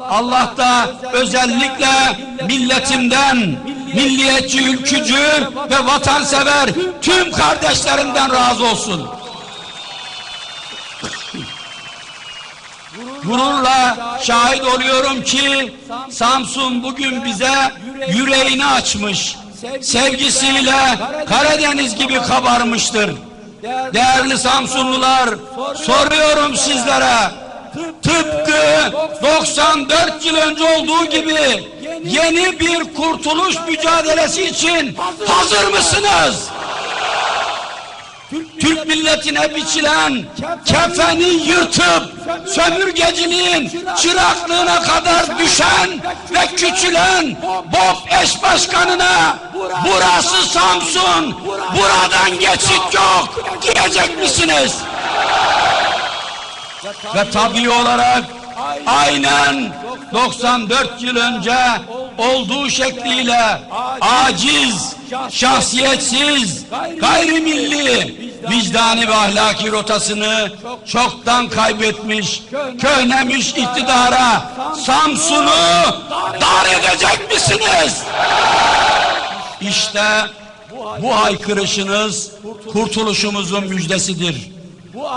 Allah da özellikle milletimden, milliyetçi, ülkücü ve vatansever tüm kardeşlerimden razı olsun. Gururla şahit oluyorum ki Samsun bugün bize yüreğini açmış. Sevgisiyle Karadeniz gibi kabarmıştır. Değerli Samsunlular soruyorum sizlere tıpkı 94 yıl önce olduğu gibi yeni bir kurtuluş mücadelesi için hazır mısınız? Türk milletine biçilen kefeni yırtıp sömürgeciliğin çıraklığına kadar düşen ve küçülen BOP eş başkanına burası Samsun buradan geçit yok diyecek misiniz? Ve tabii olarak aynen 94 yıl önce olduğu şekliyle aciz, şahsiyetsiz, gayrimilli, vicdani ve ahlaki rotasını çoktan kaybetmiş, köhnemiş iktidara Samsun'u dar edecek misiniz? İşte bu haykırışınız kurtuluşumuzun müjdesidir.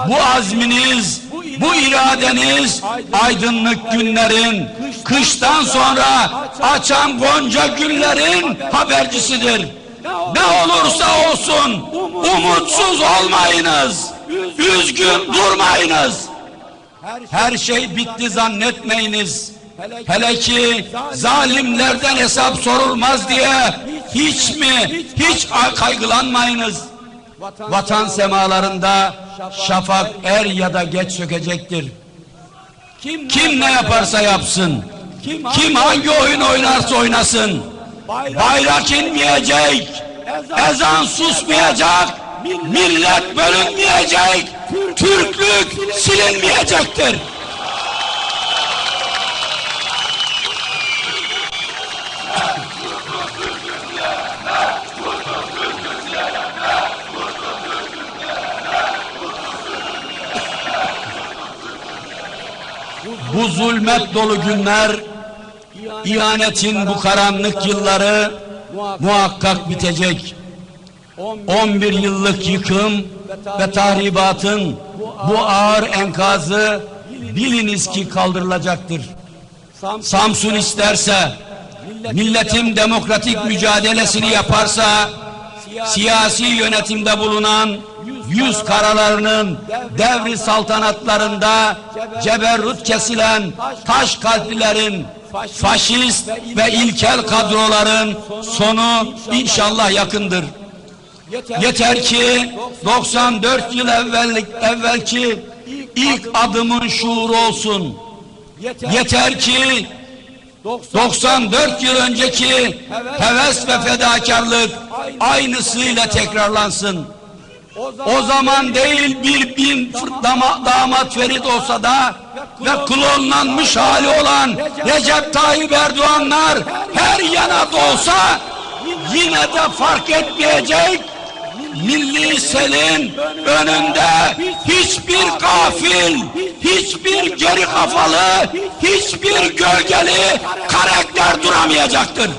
Bu azminiz, bu iradeniz aydınlık günlerin, kıştan sonra açan gonca günlerin habercisidir. Ne olursa olsun umutsuz olmayınız, üzgün durmayınız. Her şey bitti zannetmeyiniz. Hele ki zalimlerden hesap sorulmaz diye hiç mi, hiç kaygılanmayınız. Vatan semalarında şafak er ya da geç sökecektir. Kim ne yaparsa yapsın, kim hangi oyun oynarsa oynasın, bayrak inmeyecek, ezan susmayacak, millet bölünmeyecek, Türklük silinmeyecektir. Bu zulmet dolu günler, ihanetin bu karanlık yılları muhakkak bitecek. 11 yıllık yıkım ve tahribatın bu ağır enkazı biliniz ki kaldırılacaktır. Samsun isterse, milletin demokratik mücadelesini yaparsa, siyasi yönetimde bulunan yüz karalarının devri saltanatlarında ceberrut kesilen taş kalplilerin faşist ve ilkel kadroların sonu inşallah yakındır. Yeter ki 94 yıl evvellik, evvelki ilk adımın şuuru olsun. Yeter ki 94 yıl önceki heves ve fedakarlık aynısıyla tekrarlansın. O zaman değil bir bin dama, damat Ferit olsa da ve klonlanmış hali olan Recep Tayyip Erdoğanlar her yana da olsa yine de fark etmeyecek milli selin önünde hiçbir gafil, hiçbir geri kafalı, hiçbir gölgeli karakter duramayacaktır.